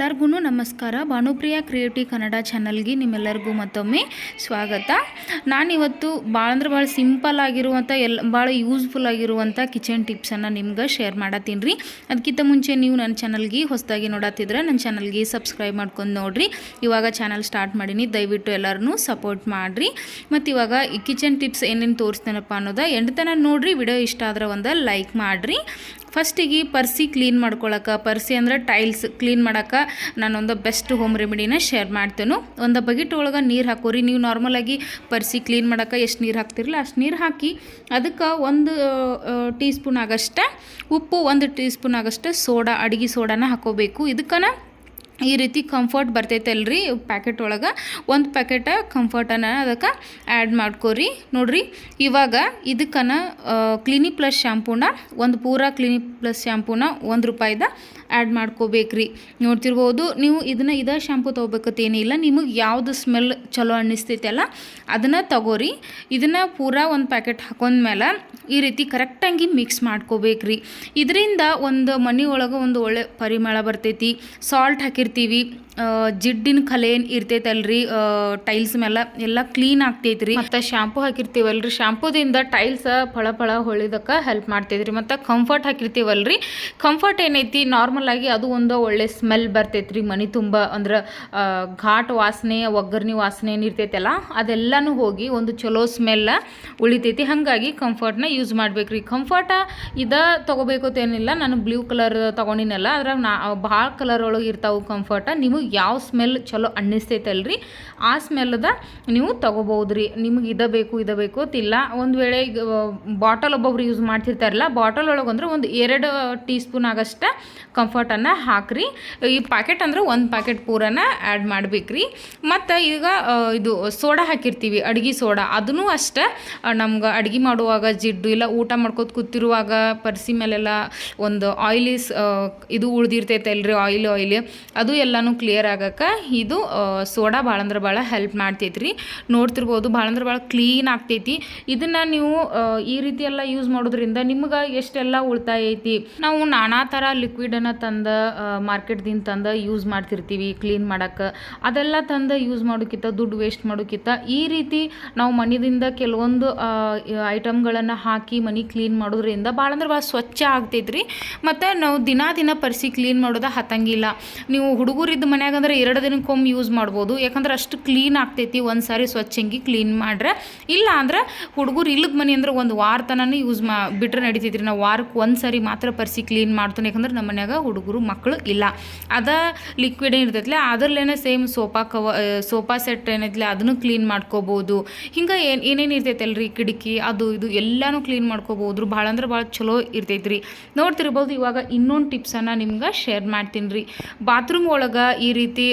ಎಲ್ಲರಿಗೂ ನಮಸ್ಕಾರ. ಭಾನುಪ್ರಿಯ ಕ್ರಿಯೇಟಿವ್ ಕನ್ನಡ ಚಾನಲ್ಗೆ ನಿಮ್ಮೆಲ್ಲರಿಗೂ ಮತ್ತೊಮ್ಮೆ ಸ್ವಾಗತ. ನಾನಿವತ್ತು ಭಾಳ ಅಂದ್ರೆ ಭಾಳ ಸಿಂಪಲ್ ಆಗಿರುವಂಥ ಎಲ್ಲ, ಭಾಳ ಯೂಸ್ಫುಲ್ ಆಗಿರುವಂಥ ಕಿಚನ್ ಟಿಪ್ಸನ್ನು ನಿಮ್ಗೆ ಶೇರ್ ಮಾಡತ್ತೀನಿ ರೀ. ಅದಕ್ಕಿಂತ ಮುಂಚೆ ನೀವು ನನ್ನ ಚಾನಲ್ಗೆ ಹೊಸದಾಗಿ ನೋಡತ್ತಿದ್ರೆ ನನ್ನ ಚಾನಲ್ಗೆ ಸಬ್ಸ್ಕ್ರೈಬ್ ಮಾಡ್ಕೊಂಡು ನೋಡಿರಿ. ಇವಾಗ ಚಾನಲ್ ಸ್ಟಾರ್ಟ್ ಮಾಡೀನಿ. ದಯವಿಟ್ಟು ಎಲ್ಲರೂ ಸಪೋರ್ಟ್ ಮಾಡಿರಿ. ಮತ್ತು ಇವಾಗ ಈ ಕಿಚನ್ ಟಿಪ್ಸ್ ಏನೇನು ತೋರಿಸ್ತೇನಪ್ಪ ಅನ್ನೋದ ಎಂಟತನ ನೋಡಿರಿ. ವಿಡಿಯೋ ಇಷ್ಟ ಆದ್ರೆ ಒಂದು ಲೈಕ್ ಮಾಡಿರಿ. ಫಸ್ಟಿಗೆ ಪರ್ಸಿ ಕ್ಲೀನ್ ಮಾಡ್ಕೊಳಕ್ಕೆ ಪರ್ಸಿ ಅಂದ್ರೆ ಟೈಲ್ಸ್ ಕ್ಲೀನ್ ಮಾಡೋಕೆ ನಾನೊಂದು ಬೆಸ್ಟ್ ಹೋಮ್ ರೆಮಿಡಿನ ಶೇರ್ ಮಾಡ್ತೇನೆ. ಒಂದು ಬಕೆಟ್ ಒಳಗೆ ನೀರು ಹಾಕೋರಿ. ನೀವು ನಾರ್ಮಲಾಗಿ ಪರ್ಸಿ ಕ್ಲೀನ್ ಮಾಡೋಕೆ ಎಷ್ಟು ನೀರು ಹಾಕ್ತಿರಲ್ಲ ಅಷ್ಟು ನೀರು ಹಾಕಿ ಅದಕ್ಕೆ ಒಂದು ಟೀ ಸ್ಪೂನ್ ಆಗಷ್ಟ ಉಪ್ಪು, ಒಂದು ಟೀ ಸ್ಪೂನ್ ಆಗಷ್ಟ ಸೋಡಾ, ಅಡುಗೆ ಸೋಡಾನ ಹಾಕೋಬೇಕು. ಇದಕ್ಕನ ಈ ರೀತಿ ಕಂಫರ್ಟ್ ಬರ್ತೈತಲ್ರಿ ಪ್ಯಾಕೆಟ್ ಒಳಗೆ. ಒಂದು ಪ್ಯಾಕೆಟ ಕಂಫರ್ಟನ್ನು ಅದಕ್ಕೆ ಆ್ಯಡ್ ಮಾಡ್ಕೊರಿ. ನೋಡ್ರಿ, ಇವಾಗ ಇದಕ್ಕನ ಕ್ಲಿನಿಕ್ ಪ್ಲಸ್ ಶ್ಯಾಂಪೂನ ಒಂದು ಪೂರ ಕ್ಲಿನಿಕ್ ಪ್ಲಸ್ ಶ್ಯಾಂಪೂನ ಒಂದು ರೂಪಾಯಿದ ಆ್ಯಡ್ ಮಾಡ್ಕೋಬೇಕ್ರಿ. ನೋಡ್ತಿರ್ಬೋದು, ನೀವು ಇದನ್ನು ಇದೇ ಶ್ಯಾಂಪು ತೊಗೋಬೇಕತ್ತೇನಿಲ್ಲ ನಿಮಗೆ ಯಾವುದು ಸ್ಮೆಲ್ ಚಲೋ ಅನ್ನಿಸ್ತೈತಲ್ಲ ಅದನ್ನು ತಗೋರಿ. ಇದನ್ನು ಪೂರಾ ಒಂದು ಪ್ಯಾಕೆಟ್ ಹಾಕೊಂಡ್ಮೇಲೆ ಈ ರೀತಿ ಕರೆಕ್ಟಾಗಿ ಮಿಕ್ಸ್ ಮಾಡ್ಕೋಬೇಕ್ರಿ. ಇದರಿಂದ ಒಂದು ಮನೆ ಒಳಗೆ ಒಂದು ಒಳ್ಳೆ ಪರಿಮಳ ಬರ್ತೈತಿ. ಸಾಲ್ಟ್ ಹಾಕಿರ್ತೀವಿ. ಜಿಡ್ಡಿನ ಕಲೆ ಏನು ಇರ್ತೈತಲ್ರಿ? ಟೈಲ್ಸ್ ಮೇಲೆ ಎಲ್ಲ ಕ್ಲೀನ್ ಆಗ್ತೈತ್ರಿ. ಮತ್ತು ಶಾಂಪೂ ಹಾಕಿರ್ತೀವಲ್ರಿ. ಶಾಂಪೂದಿಂದ ಟೈಲ್ಸ್ ಫಳ ಫಳ ಹೊಳಿದಕ್ಕೆ ಹೆಲ್ಪ್ ಮಾಡ್ತೈತ್ರಿ. ಮತ್ತು ಕಂಫರ್ಟ್ ಹಾಕಿರ್ತೀವಲ್ರಿ. ಕಂಫರ್ಟ್ ಏನೈತಿ? ನಾರ್ಮಲ್ ಆಗಿ ಅದು ಒಂದು ಒಳ್ಳೆ ಸ್ಮೆಲ್ ಬರ್ತೈತ್ರಿ. ಮನೆ ತುಂಬ ಅಂದ್ರೆ ಘಾಟ್ ವಾಸನೆ ಒಗ್ಗರ್ನಿ ವಾಸನೆ ಏನು ಇರ್ತೈತಲ್ಲ, ಅದೆಲ್ಲನೂ ಹೋಗಿ ಒಂದು ಚಲೋ ಸ್ಮೆಲ್ಲ ಉಳಿತೈತಿ. ಹಾಗಾಗಿ ಕಂಫರ್ಟ್ನ ಯೂಸ್ ಮಾಡ್ಬೇಕ್ರಿ. ಕಂಫರ್ಟ ಇದ ತೊಗೋಬೇಕು ಅಂತ ಏನಿಲ್ಲ. ನಾನು ಬ್ಲೂ ಕಲರ್ ತಗೊಂಡಿನಲ್ಲ. ಅದ್ರಾಗ ನಾ, ಭಾಳ ಕಲರ್ ಒಳಗೆ ಇರ್ತಾವೆ ಕಂಫರ್ಟ ನಿಮಗೆ ಯಾವ ಸ್ಮೆಲ್ ಚಲೋ ಅನ್ನಿಸ್ತೈತಲ್ರಿ? ಆ ಸ್ಮೆಲ್ದ ನೀವು ತೊಗೋಬೋದ್ರಿ. ನಿಮ್ಗೆ ಇದ ಬೇಕು ಇದ ಬೇಕು ಅಂತಿಲ್ಲ ಒಂದು ವೇಳೆ ಈಗ ಬಾಟಲ್ ಒಬ್ಬೊಬ್ರು ಯೂಸ್ ಮಾಡ್ತಿರ್ತಾರಲ್ಲ ಬಾಟಲ್ ಒಳಗೆ ಅಂದ್ರೆ ಒಂದು ಎರಡು ಟೀ ಸ್ಪೂನ್ ಆಗಷ್ಟ ಕಂಫರ್ಟನ್ನು ಹಾಕ್ರಿ. ಈ ಪ್ಯಾಕೆಟ್ ಅಂದ್ರೆ ಒಂದು ಪ್ಯಾಕೆಟ್ ಪೂರನ ಆ್ಯಡ್ ಮಾಡ್ಬೇಕ್ರಿ. ಮತ್ತು ಈಗ ಇದು ಸೋಡಾ ಹಾಕಿರ್ತೀವಿ, ಅಡುಗೆ ಸೋಡಾ. ಅದನ್ನು ಅಷ್ಟೇ ನಮ್ಗೆ ಅಡುಗೆ ಮಾಡುವಾಗ ಜಿಡ್ಡು ಇಲ್ಲ, ಊಟ ಮಾಡ್ಕೋತ ಕೂತಿರುವಾಗ ಪರ್ಸಿ ಮೇಲೆಲ್ಲ ಒಂದು ಆಯಿಲಿ ಇದು ಉಳ್ದಿರ್ತೈತೆ ಅಲ್ರಿ ಆಯಿಲ್ ಆಯಿಲ್ ಅದು ಎಲ್ಲನೂ ಕ್ಲಿಯರ್ ಆಗಕ್ಕೆ. ಇದು ಸೋಡಾ ಭಾಳ ಅಂದ್ರೆ ಭಾಳ ಹೆಲ್ಪ್ ಮಾಡ್ತೈತ್ರಿ. ನೋಡ್ತಿರ್ಬೋದು ಭಾಳ ಅಂದ್ರೆ ಭಾಳ ಕ್ಲೀನ್ ಆಗ್ತೈತಿ. ಇದನ್ನು ನೀವು ಈ ರೀತಿ ಎಲ್ಲ ಯೂಸ್ ಮಾಡೋದ್ರಿಂದ ನಿಮ್ಗೆ ಎಷ್ಟೆಲ್ಲ ಉಳಿತಾಯ ಐತಿ. ನಾವು ನಾನಾ ಥರ ಲಿಕ್ವಿಡನ್ನು ತಂದು ಮಾರ್ಕೆಟ್ದಿಂದ ತಂದು ಯೂಸ್ ಮಾಡ್ತಿರ್ತೀವಿ ಕ್ಲೀನ್ ಮಾಡೋಕ್ಕೆ. ಅದೆಲ್ಲ ತಂದು ಯೂಸ್ ಮಾಡೋಕ್ಕಿಂತ ದುಡ್ಡು ವೇಸ್ಟ್ ಮಾಡೋಕ್ಕಿಂತ ಈ ರೀತಿ ನಾವು ಮನೆಯಿಂದ ಕೆಲವೊಂದು ಐಟಮ್ಗಳನ್ನು ಹಾಕಿ ಮನೆ ಕ್ಲೀನ್ ಮಾಡೋದ್ರಿಂದ ಭಾಳ ಅಂದ್ರೆ ಭಾಳ ಸ್ವಚ್ಛ ಆಗ್ತೈತ್ರಿ. ಮತ್ತು ನಾವು ದಿನಾ ದಿನ ಪರ್ಸಿ ಕ್ಲೀನ್ ಮಾಡೋದ ಹತ್ತಂಗಿಲ್ಲ. ನೀವು ಹುಡುಗರಿದ್ದ ಮನ್ಯಾಗ ಅಂದ್ರೆ ಎರಡು ದಿನಕ್ಕೊಮ್ಮೆ ಯೂಸ್ ಮಾಡ್ಬೋದು. ಯಾಕಂದ್ರೆ ಅಷ್ಟು ಕ್ಲೀನ್ ಆಗ್ತೈತಿ. ಒಂದು ಸಾರಿ ಸ್ವಚ್ಛಂಗಿ ಕ್ಲೀನ್ ಮಾಡ್ರೆ. ಇಲ್ಲ ಅಂದ್ರೆ ಹುಡುಗರು ಇಲ್ಲದ ಮನೆ ಅಂದ್ರೆ ಒಂದು ವಾರ ತನಕ ಯೂಸ್ ಮಾ ಬಿಟ್ರೆ ನಡೀತೈತ್ರಿ. ನಾವು ವಾರಕ್ಕೆ ಒಂದು ಸಾರಿ ಮಾತ್ರ ಪರಿಸಿ ಕ್ಲೀನ್ ಮಾಡ್ತಾನೆ ಯಾಕಂದ್ರೆ ನಮ್ಮ ಮನ್ಯಾಗ ಹುಡುಗರು ಮಕ್ಕಳು ಇಲ್ಲ. ಅದ ಲಿಕ್ವಿಡ್ ಏನಿರ್ತೈತ್ಲೆ ಅದರಲ್ಲೇನೆ same sofa cover sofa set ಏನೈತಿಲ್ಲ ಅದನ್ನು ಕ್ಲೀನ್ ಮಾಡ್ಕೋಬೋದು. ಹಿಂಗೆ ಏನು ಏನೇನು ಇರ್ತೈತಲ್ರಿ ಕಿಟಕಿ, ಅದು ಇದು ಎಲ್ಲನೂ ಕ್ಲೀನ್ ಮಾಡ್ಕೋಬೋದು. ಭಾಳ ಅಂದ್ರೆ ಭಾಳ ಚಲೋ ಇರ್ತೈತ್ರಿ. ನೋಡ್ತಿರ್ಬೋದು, ಇವಾಗ ಇನ್ನೊಂದು ಟಿಪ್ಸನ್ನು ನಿಮ್ಗೆ ಶೇರ್ ಮಾಡ್ತೀನಿ ರೀ. ಬಾತ್ರೂಮ್ ಒಳಗೆ ರೀತಿ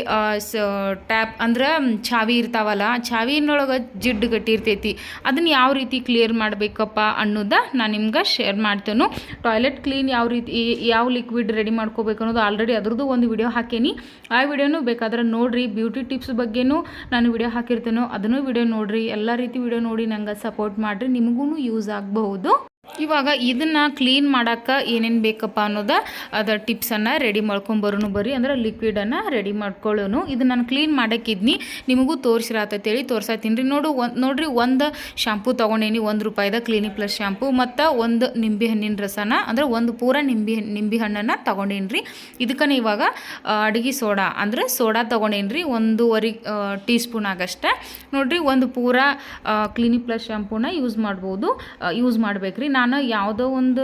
ಟ್ಯಾಪ್ ಅಂದ್ರೆ ಚಾವಿ ಇರ್ತಾವಲ್ಲ ಚಾವಿನೊಳಗೆ ಜಿಡ್ಡು ಗಟ್ಟಿರ್ತೈತಿ ಅದನ್ನ ಯಾವ ರೀತಿ ಕ್ಲಿಯರ್ ಮಾಡಬೇಕಪ್ಪ ಅನ್ನೋದ ನಾನು ನಿಮ್ಗೆ ಶೇರ್ ಮಾಡ್ತೇನೆ. ಟಾಯ್ಲೆಟ್ ಕ್ಲೀನ್ ಯಾವ ರೀತಿ ಯಾವ ಲಿಕ್ವಿಡ್ ರೆಡಿ ಮಾಡ್ಕೋಬೇಕು ಅನ್ನೋದು ಆಲ್ರೆಡಿ ಅದ್ರದ್ದು ಒಂದು ವಿಡಿಯೋ ಹಾಕೇನಿ. ಆ ವಿಡಿಯೋನು ಬೇಕಾದ್ರೆ ನೋಡಿರಿ ಬ್ಯೂಟಿ ಟಿಪ್ಸ್ ಬಗ್ಗೆನೂ ನಾನು ವಿಡಿಯೋ ಹಾಕಿರ್ತೇನೋ. ಅದನ್ನು ವಿಡಿಯೋ ನೋಡಿರಿ, ಎಲ್ಲ ರೀತಿ ವಿಡಿಯೋ ನೋಡಿ ನಂಗೆ ಸಪೋರ್ಟ್ ಮಾಡಿರಿ ನಿಮಗೂ ಯೂಸ್ ಆಗಬಹುದು. ಇವಾಗ ಇದನ್ನು ಕ್ಲೀನ್ ಮಾಡೋಕ್ಕೆ ಏನೇನು ಬೇಕಪ್ಪ ಅನ್ನೋದ, ಅದ ಟಿಪ್ಸನ್ನು ರೆಡಿ ಮಾಡ್ಕೊಂಬರೋನು ಬರ್ರಿ. ಅಂದ್ರೆ ಲಿಕ್ವಿಡನ್ನು ರೆಡಿ ಮಾಡ್ಕೊಳ್ಳೋನು. ಇದು ನಾನು ಕ್ಲೀನ್ ಮಾಡೋಕ್ಕಿದ್ನಿ ನಿಮಗೂ ತೋರಿಸಿರತ್ತೇಳಿ ತೋರ್ಸತ್ತೀನಿ ರೀ ನೋಡು ಒಂದು ನೋಡ್ರಿ ಒಂದು ಶಾಂಪೂ ತೊಗೊಂಡೇನಿ, ಒಂದು ರೂಪಾಯಿದ ಕ್ಲೀನಿಕ್ ಪ್ಲಸ್ ಶಾಂಪೂ ಮತ್ತು ಒಂದು ನಿಂಬೆ ಹಣ್ಣಿನ ರಸನ, ಅಂದ್ರೆ ಒಂದು ಪೂರ ನಿಂಬೆ ನಿಂಬೆ ಹಣ್ಣನ್ನು ತೊಗೊಂಡೇನಿ ರೀ ಇದಕ್ಕನ ಇವಾಗ ಅಡುಗೆ ಸೋಡಾ, ಅಂದ್ರೆ ಸೋಡಾ ತೊಗೊಂಡೇನಿ ರೀ ಒಂದೂವರೆ ಟೀ ಸ್ಪೂನ್ ಆಗಷ್ಟೇ. ನೋಡ್ರಿ, ಒಂದು ಪೂರ ಕ್ಲೀನಿಕ್ ಪ್ಲಸ್ ಶಾಂಪೂನ ಯೂಸ್ ಮಾಡ್ಬೋದು. ಯೂಸ್ ಮಾಡ್ಬೇಕ್ರಿ. ನಾನು ಯಾವುದೋ ಒಂದು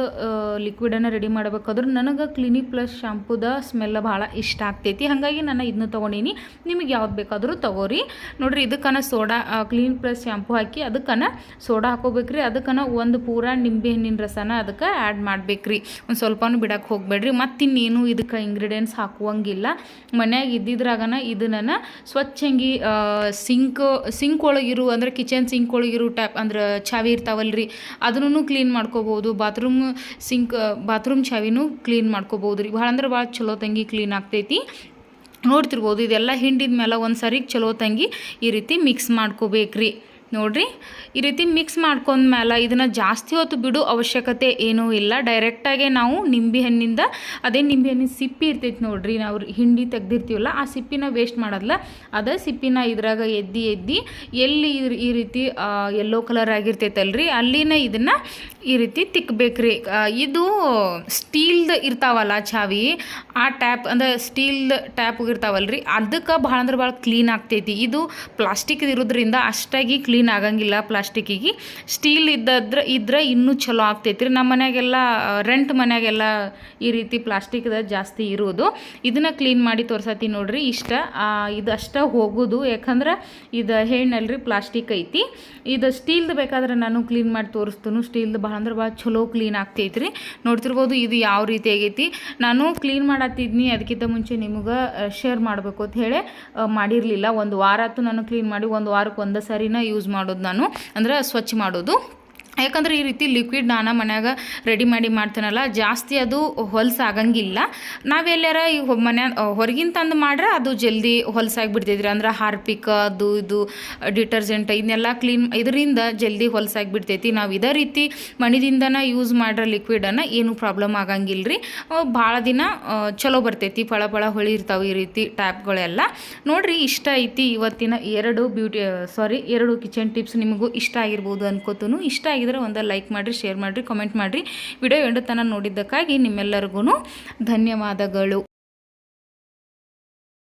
ಲಿಕ್ವಿಡನ್ನು ರೆಡಿ ಮಾಡಬೇಕಾದ್ರೂ ನನಗೆ ಕ್ಲಿನಿಕ್ ಪ್ಲಸ್ ಶಾಂಪೂದ ಸ್ಮೆಲ್ ಭಾಳ ಇಷ್ಟ ಆಗ್ತೈತಿ. ಹಾಗಾಗಿ ನಾನು ಇದನ್ನ ತೊಗೊಂಡೀನಿ. ನಿಮಗೆ ಯಾವ್ದು ಬೇಕಾದರೂ ತೊಗೋರಿ. ನೋಡಿರಿ, ಇದಕ್ಕನ ಸೋಡಾ ಕ್ಲೀನ್ ಪ್ಲಸ್ ಶ್ಯಾಂಪು ಹಾಕಿ ಅದಕ್ಕನ ಸೋಡಾ ಹಾಕೋಬೇಕ್ರಿ. ಅದಕ್ಕನ ಒಂದು ಪೂರ ನಿಂಬೆ ಹಣ್ಣಿನ ರಸನ ಅದಕ್ಕೆ ಆ್ಯಡ್ ಮಾಡಬೇಕ್ರಿ. ಒಂದು ಸ್ವಲ್ಪನೂ ಬಿಡಕ್ಕೆ ಹೋಗಬೇಡ್ರಿ. ಮತ್ತಿನ್ನೇನು ಇದಕ್ಕೆ ಇಂಗ್ರೀಡಿಯೆಂಟ್ಸ್ ಹಾಕುವಂಗಿಲ್ಲ. ಮನ್ಯಾಗ ಇದ್ದಿದ್ರಾಗನ ಇದನ್ನ ಸ್ವಚ್ಛಂಗಿ ಸಿಂಕ್ ಸಿಂಕ್ ಒಳಗಿರು, ಅಂದ್ರೆ ಕಿಚನ್ ಸಿಂಕ್ ಒಳಗಿರು ಟ್ಯಾಪ್ ಅಂದ್ರೆ ಚಾವಿ ಇರ್ತಾವಲ್ರಿ, ಅದನ್ನು ಕ್ಲೀನ್ ಮಾಡ್ಕೋಬೋದು ಬಾತ್ರೂಮ್ ಸಿಂಕ್ ಬಾತ್ರೂಮ್ ಚಾವಿನೂ ಕ್ಲೀನ್ ಮಾಡ್ಕೋಬೋದು ರೀ. ಭಾಳ ಅಂದ್ರೆ ಭಾಳ ಚಲೋ ತಂಗಿ ಕ್ಲೀನ್ ಆಗ್ತೈತಿ. ನೋಡ್ತಿರ್ಬೋದು, ಇದೆಲ್ಲ ಹಿಂಡಿದ ಮೇಲೆ ಒಂದು ಸರಿ ಚಲೋ ತಂಗಿ ಈ ರೀತಿ ಮಿಕ್ಸ್ ಮಾಡ್ಕೋಬೇಕ್ರಿ. ನೋಡ್ರಿ? ಈ ರೀತಿ ಮಿಕ್ಸ್ ಮಾಡ್ಕೊಂಡ್ಮೇಲೆ ಇದನ್ನು ಜಾಸ್ತಿ ಹೊತ್ತು ಬಿಡು ಅವಶ್ಯಕತೆ ಏನೂ ಇಲ್ಲ. ಡೈರೆಕ್ಟಾಗೆ ನಾವು ನಿಂಬೆ ಹಣ್ಣಿಂದ ಅದೇ ನಿಂಬೆ ಹಣ್ಣಿನ ಸಿಪ್ಪಿ ಇರ್ತೈತಿ ನೋಡ್ರಿ. ನಾವು ಹಿಂಡಿ ತೆಗ್ದಿರ್ತೀವಲ್ಲ, ಆ ಸಿಪ್ಪಿನ ವೇಸ್ಟ್ ಮಾಡೋದಲ್ಲ ಅದೇ ಸಿಪ್ಪಿನ ಇದ್ರಾಗ ಎದ್ದಿ ಎದ್ದಿ ಎಲ್ಲಿ ಈ- ಈ ರೀತಿ ಯೆಲ್ಲೋ ಕಲರ್ ಆಗಿರ್ತೈತಲ್ರಿ, ಅಲ್ಲಿನ ಇದನ್ನು ಈ ರೀತಿ ತಿಕ್ಕಬೇಕ್ರಿ ಇದು ಸ್ಟೀಲ್ದ ಇರ್ತಾವಲ್ಲ ಚಾವಿ, ಆ ಟ್ಯಾಪ್ ಅಂದ್ರೆ ಸ್ಟೀಲ್ದ ಟ್ಯಾಪ್ ಇರ್ತಾವಲ್ರಿ, ಅದಕ್ಕೆ ಭಾಳ ಅಂದ್ರೆ ಭಾಳ ಕ್ಲೀನ್ ಆಗ್ತೈತಿ. ಇದು ಪ್ಲಾಸ್ಟಿಕ್ ಇರೋದ್ರಿಂದ ಅಷ್ಟಾಗಿ ಕ್ಲೀನ್ ಆಗಂಗಿಲ್ಲ ಪ್ಲಾಸ್ಟಿಕ್ಕಿಗೆ ಸ್ಟೀಲ್ ಇದ್ದದ್ರ, ಇದ್ರೆ ಇನ್ನೂ ಚಲೋ ಆಗ್ತೈತ್ರಿ. ನಮ್ಮ ಮನ್ಯಾಗೆಲ್ಲ ರೆಂಟ್ ಮನ್ಯಾಗೆಲ್ಲ ಈ ರೀತಿ ಪ್ಲಾಸ್ಟಿಕ್ದ ಜಾಸ್ತಿ ಇರೋದು. ಇದನ್ನು ಕ್ಲೀನ್ ಮಾಡಿ ತೋರ್ಸತಿ ನೋಡ್ರಿ ಇಷ್ಟ. ಇದು ಅಷ್ಟ ಹೋಗೋದು. ಯಾಕಂದ್ರೆ ಇದು ಹೇಳನಲ್ರಿ ಪ್ಲಾಸ್ಟಿಕ್ ಐತಿ. ಇದು ಸ್ಟೀಲ್ದು ಬೇಕಾದ್ರೆ ನಾನು ಕ್ಲೀನ್ ಮಾಡಿ ತೋರಿಸ್ತೀನಿ. ಸ್ಟೀಲ್ದು ಭಾಳ ಅಂದ್ರೆ ಭಾಳ ಚಲೋ ಕ್ಲೀನ್ ಆಗ್ತೈತ್ರಿ. ನೋಡ್ತಿರ್ಬೋದು ಇದು ಯಾವ ರೀತಿ ಆಗೈತಿ. ನಾನು ಕ್ಲೀನ್ ಮಾಡತ್ತಿದ್ನಿ ಅದಕ್ಕಿಂತ ಮುಂಚೆ ನಿಮಗೆ ಶೇರ್ ಮಾಡಬೇಕು ಅಂತ ಹೇಳಿ ಮಾಡಿರಲಿಲ್ಲ. ಒಂದು ವಾರ ನಾನು ಕ್ಲೀನ್ ಮಾಡಿ, ಒಂದು ವಾರಕ್ಕೆ ಒಂದೇ ಸರಿನ ಯೂಸ್ ಮಾಡೋದು ನಾನು. ಅಂದರೆ ಸ್ವಚ್ಛ ಮಾಡೋದು ಯಾಕಂದ್ರೆ ಈ ರೀತಿ ಲಿಕ್ವಿಡ್ ನಾನು ಮನ್ಯಾಗ ರೆಡಿ ಮಾಡಿ ಮಾಡ್ತೇನಲ್ಲ, ಜಾಸ್ತಿ ಅದು ಹೊಲ್ಸು ಆಗಂಗಿಲ್ಲ. ನಾವೆಲ್ಲಾರ ಈ ಮನೆ ಹೊರಗಿನ ತಂದು ಮಾಡ್ರೆ ಅದು ಜಲ್ದಿ ಹೊಲ್ಸಾಗಿ ಬಿಡ್ತೈತ್ರಿ ಅಂದ್ರೆ ಹಾರ್ಪಿಕ್, ಅದು ಇದು, ಡಿಟರ್ಜೆಂಟ್, ಇದನ್ನೆಲ್ಲ ಕ್ಲೀನ್ ಇದರಿಂದ ಜಲ್ದಿ ಹೊಲ್ಸಾಗಿ ಬಿಡ್ತೈತಿ ನಾವು ಇದೇ ರೀತಿ ಮಣಿದಿಂದನ ಯೂಸ್ ಮಾಡ್ರೆ ಲಿಕ್ವಿಡನ್ನು ಏನು ಪ್ರಾಬ್ಲಮ್ ಆಗಂಗಿಲ್ಲ ರೀ ಭಾಳ ದಿನ ಚಲೋ ಬರ್ತೈತಿ. ಫಳ ಫಳ ಹೊಳಿ ಇರ್ತಾವೆ ಈ ರೀತಿ ಟ್ಯಾಪ್ಗಳೆಲ್ಲ ನೋಡ್ರಿ ಇಷ್ಟ ಐತಿ ಇವತ್ತಿನ ಎರಡು ಬ್ಯೂಟಿ ಸಾರಿ ಎರಡು ಕಿಚನ್ ಟಿಪ್ಸ್ ನಿಮಗೂ ಇಷ್ಟ ಆಗಿರ್ಬೋದು ಅನ್ಕೋತೂ ಇಷ್ಟ ಆಗಿದ್ರೆ ಒಂದು ಲೈಕ್ ಮಾಡಿರಿ ಶೇರ್ ಮಾಡಿರಿ ಕಮೆಂಟ್ ಮಾಡಿರಿ. ವಿಡಿಯೋ ಎಂಡು ತನಕ ನೋಡಿದ್ದಕ್ಕಾಗಿ ನಿಮ್ಮೆಲ್ಲರಿಗೂ ಧನ್ಯವಾದಗಳು.